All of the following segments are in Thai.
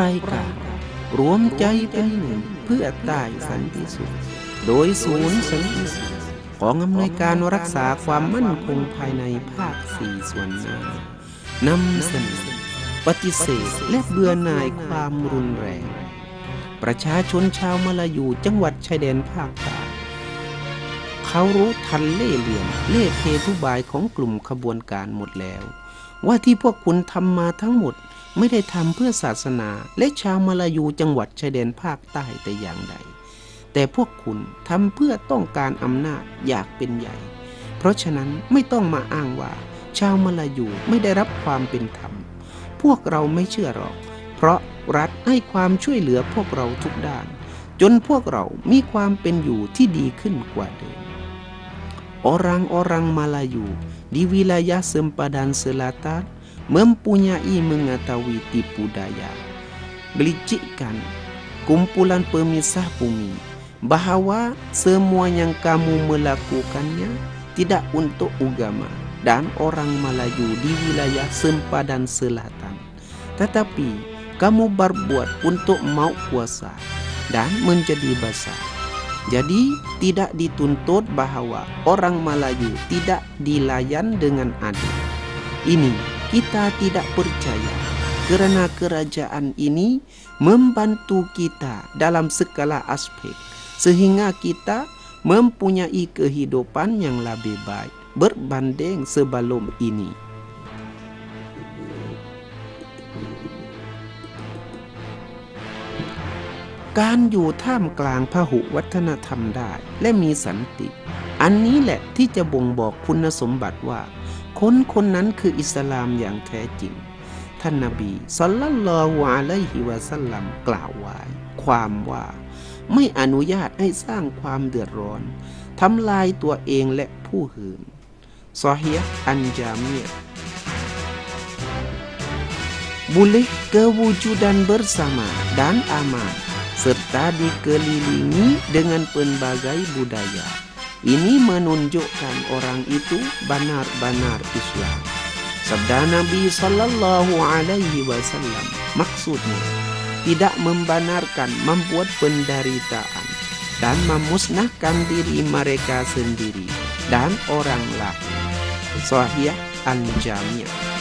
รายการรวมใจเป็นหนึ่งเพื่อใต้สันติสุข โดยศูนย์สันติสุขของอำนวยการรักษาความมั่นคงภายในภาคสี่ส่วนหน้านำเสนอปฏิเสธและเบื่อหน่ายความรุนแรง ประชาชนชาวมาลายูจังหวัดชายแดนภาคใต้เขารู้ทันเล่เหลี่ยมเล่เพทุบายของกลุ่มขบวนการหมดแล้ว ว่าที่พวกคุณทำมาทั้งหมดไม่ได้ทำเพื่อศาสนา และชาวมาลายูจังหวัดชายแดนภาคใต้แต่อย่างใด แต่พวกคุณทำเพื่อต้องการอำนาจอยากเป็นใหญ่ เพราะฉะนั้นไม่ต้องมาอ้างว่า ชาวมาลายูไม่ได้รับความเป็นธรรม พวกเราไม่เชื่อหรอก เพราะรัฐให้ความช่วยเหลือพวกเราทุกด้าน จนพวกเรามีความเป็นอยู่ที่ดีขึ้นกว่าเดิม Orang-orang Melayu di wilayah sempadan selatan mempunyai mengetahui tipu daya, belicikkan kumpulan pemisah bumi bahawa semua yang kamu melakukannya tidak untuk agama dan orang Melayu di wilayah sempadan selatan. Tetapi kamu berbuat untuk mau kuasa dan menjadi besar. Jadi tidak dituntut bahawa orang Melayu tidak dilayan dengan adil. Ini kita tidak percaya kerana kerajaan ini membantu kita dalam segala aspek sehingga kita mempunyai kehidupan yang lebih baik berbanding sebelum ini. การอยู่ท่ามกลางพหุวัฒนธรรมได้และมีสันติ อันนี้แหละที่จะบ่งบอกคุณสมบัติว่า คนคนนั้นคืออิสลามอย่างแท้จริง ท่านนบีสัลลัลลอฮุอะลัยฮิวะสัลลัมกล่าวไว้ความว่าไม่อนุญาตให้สร้างความเดือดร้อนทำลายตัวเองและผู้อื่นซอฮียอันจามีย boleh kewujudan bersama dan aman serta dikelilingi dengan pelbagai budaya. Ini menunjukkan orang itu benar-benar Islam. Sabda Nabi sallallahu alaihi wasallam maksudnya tidak membenarkan membuat penderitaan dan memusnahkan diri mereka sendiri dan orang lain. Sahih Al-Jami'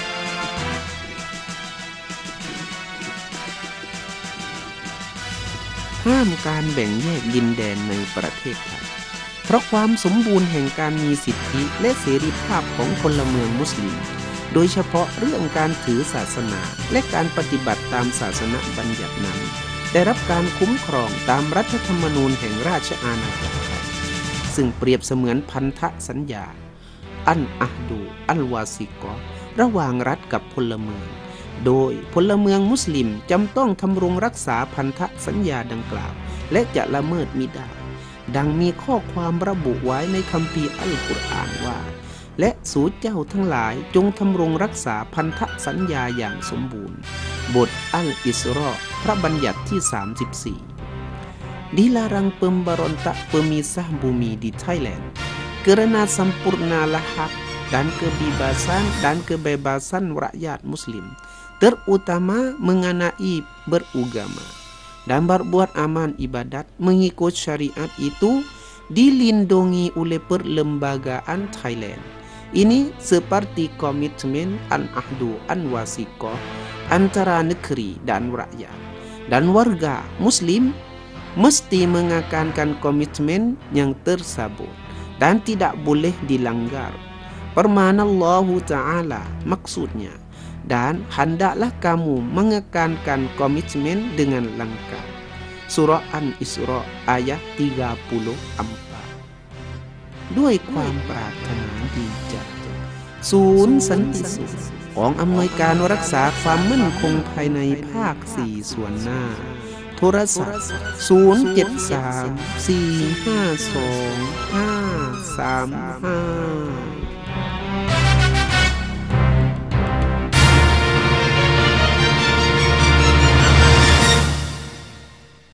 ห้ามการแบ่งแยกดินแดนในประเทศไทย เพราะความสมบูรณ์แห่งการมีสิทธิและเสรีภาพของพลเมืองมุสลิม โดยเฉพาะเรื่องการถือศาสนาและการปฏิบัติตามศาสนาบัญญัตินั้น ได้รับการคุ้มครองตามรัฐธรรมนูญแห่งราชอาณาจักรไทยซึ่งเปรียบเสมือนพันธสัญญา อันอะดู อัลวาซิกอระหว่างรัฐกับพลเมือง โดยพลเมืองมุสลิมจำต้องทำรงรักษาพันธสัญญาดังกล่าว และจะละเมิดมิได้ ดังมีข้อความระบุไว้ในคัมภีร์อัลกุรอานว่า และสู่เจ้าทั้งหลายจงทำรงรักษาพันธสัญญาอย่างสมบูรณ์ บทอัลอิสรอพระบัญญัติที่ 34 dilarang pemberontak pemisah bumi di Thailand kerana sempurnalah hak dan kebebasan dan kebebasan rakyat muslim terutama mengenai beragama dan berbuat aman ibadat mengikut syariat itu dilindungi oleh perlembagaan Thailand. Ini seperti komitmen an-ahdu an-wasiqah antara negeri dan rakyat. Dan warga muslim mesti mengakankan komitmen yang tersebut dan tidak boleh dilanggar. Permana Allah Ta'ala maksudnya dan hendaklah kamu mengekankan komitmen dengan lengkap. Surah An-Isra ayat 34 ด้วยความปรารถนาดีจากศูนย์สันติสุขของอำนวยการรักษาความมั่นคงภายในภาค 4 ส่วนหน้า โทรศัพท์ 073 452 535